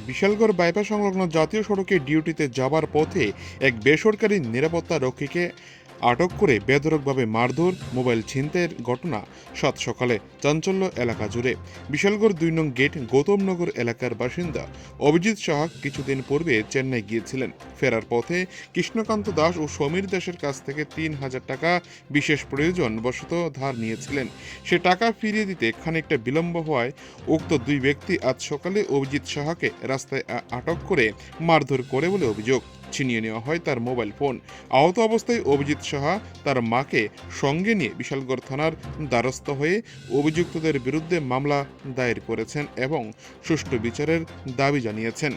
Bishalgarh bypass সংলগ্ন জাতীয় সড়কে ডিউটিতে যাবার পথে এক বেসরকারি নিরাপত্তা রক্ষীকে আটক করে বেধরকভাবে মারধর, মোবাইল ছিনতাইয়ের ঘটনা সাত সকালে চাঞ্চল্য এলাকা জুড়ে। বিশালগড় দুই নং গেট গৌতমনগর এলাকার বাসিন্দা অভিজিৎ সাহা কিছুদিন পূর্বে চেন্নাই গিয়েছিলেন। ফেরার পথে কৃষ্ণকান্ত দাস ও সমীর দাসের কাছ থেকে তিন হাজার টাকা বিশেষ প্রয়োজন বশত ধার নিয়েছিলেন। সে টাকা ফিরিয়ে দিতে খানিকটা বিলম্ব হওয়ায় উক্ত দুই ব্যক্তি আজ সকালে অভিজিৎ সাহাকে রাস্তায় আটক করে মারধর করে বলে অভিযোগ। ছিনিয়ে নেওয়া হয় তার মোবাইল ফোন। আহত অবস্থায় অভিজিৎ সাহা তার মাকে সঙ্গে নিয়ে বিশালগড় থানার দ্বারস্থ হয়ে অভিযুক্তদের বিরুদ্ধে মামলা দায়ের করেছেন এবং সুষ্ঠু বিচারের দাবি জানিয়েছেন।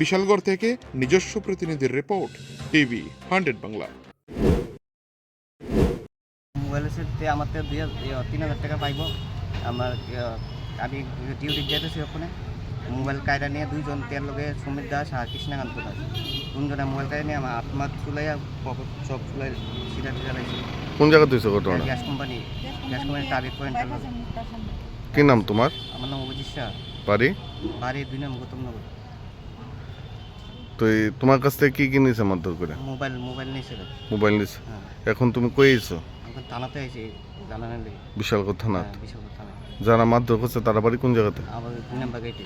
বিশালগড় থেকে নিজস্ব প্রতিনিধির report TV hundred Bangla. Mobile সেটতে আমার তো ইয়ে, তিন হাজার টাকা পাইব। আমার আমি ডিউটি যেতেছি ওখানে। মোবাইল কায়দা নিয়ে দুইজন তেল লগে সুমিত দাস আর কৃষ্ণকান্ত দাস। তিনজনে মোবাইল কায়দা নিয়ে আমার আত্মা চুলাইয়া পকেট সব চুলাই সিধা টিধা লাগছে কোন জায়গা তুইছো ঘটনা gas company gas company target point কি নাম তোমার? আমার নাম অভিজিৎ শাহ। বাড়ি? বাড়ি দুই নাম গৌতম নগর। তো তোমার কাছ থেকে কি কি নিয়েছে মারধর করে? মোবাইল মোবাইল নিয়েছিল মোবাইল নিয়েছে হ্যাঁ। এখন তুমি কই আইছো? এখন থানাতে আইছি জানানোর লেগে। বিশালগড় থানা হ্যাঁ, বিশালগড় থানায়। যারা মারধর করছে তারা বাড়ি কোন জায়গাতে? আমার দুই নাম্বার গেটে।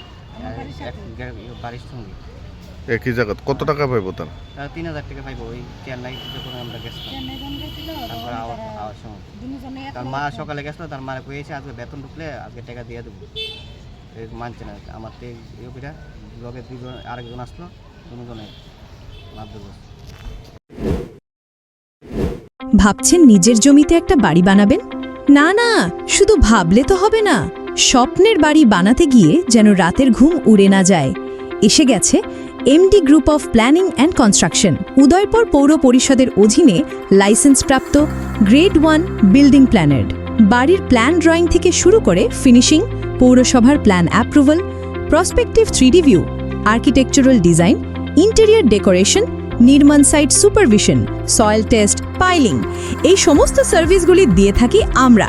বাড়ির সঙ্গে একই জায়গা কত টাকা পাইবো তারা? তারা তিন হাজার টাকা পাইবো ওই চেন্নাই যখন আমরা গেছিলাম। তারপর আওয়ার আওয়ার সময়। তার মা সকালে গেছিল তার মারা কয়েছে আজকে বেতন ঢুকলে আজকে টাকা দিয়ে দেবো। মানছে না আমার তো করে লগে দুজন আরেকজন আসলো দুজনে মারধর করছে। ভাবছেন নিজের জমিতে একটা বাড়ি বানাবেন? না না, শুধু ভাবলে তো হবে না। স্বপ্নের বাড়ি বানাতে গিয়ে যেন রাতের ঘুম উড়ে না যায়। এসে গেছে MD group of planning and construction Udaipur পৌর পরিষদের অধীনে লাইসেন্সপ্রাপ্ত গ্রেড ওয়ান বিল্ডিং প্ল্যানার বাড়ির প্ল্যান ড্রয়িং থেকে শুরু করে ফিনিশিং পৌরসভার plan approval prospective three D view architectural design interior decoration নির্মাণ site supervision, soil test, piling, এই সমস্ত সার্ভিসগুলি দিয়ে থাকি আমরা।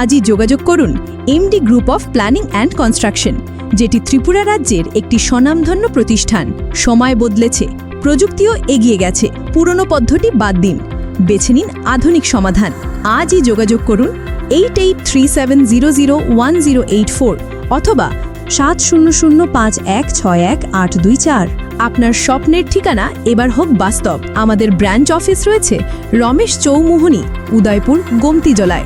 আজই যোগাযোগ করুন MD group of planning and construction, যেটি ত্রিপুরা রাজ্যের একটি স্বনামধন্য প্রতিষ্ঠান। সময় বদলেছে, প্রযুক্তিও এগিয়ে গেছে, পুরনো পদ্ধতি বাদ দিন, বেছে নিন আধুনিক সমাধান। আজই যোগাযোগ করুন eight eight three seven zero zero one zero eight four অথবা সাত শূন্য শূন্য পাঁচ এক ছয় এক আট দুই চার। আপনার স্বপ্নের ঠিকানা এবার হোক বাস্তব। আমাদের ব্রাঞ্চ অফিস রয়েছে রমেশ চৌমুহনী, উদয়পুর, গোমতি জলায়।